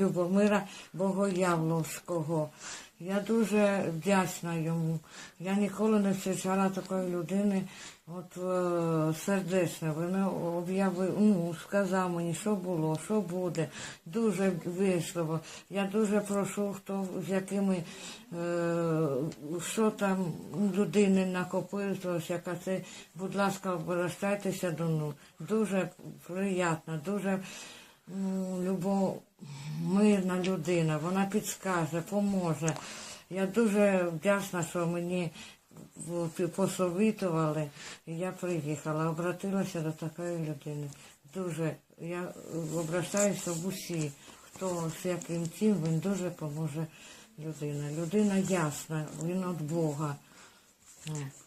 Любомира Богоявловського. Я дуже вдячна йому. Я ніколи не зустрічала такої людини, от е, сердечно. Він об'явив, ну, сказав мені, що було, що буде. Дуже вийшло. Я дуже прошу, хто з якими, е, що там людини накопилось, яка це, будь ласка, обращайтеся до ну. Дуже приємно, дуже ну, людина, вона підскаже, поможе. Я дуже вдячна, що мені посовітували, і я приїхала, обратилася до такої людини. Дуже я обращаюся в усі, хто з яким цим, він дуже поможе людина. Людина ясна, він від Бога. Е.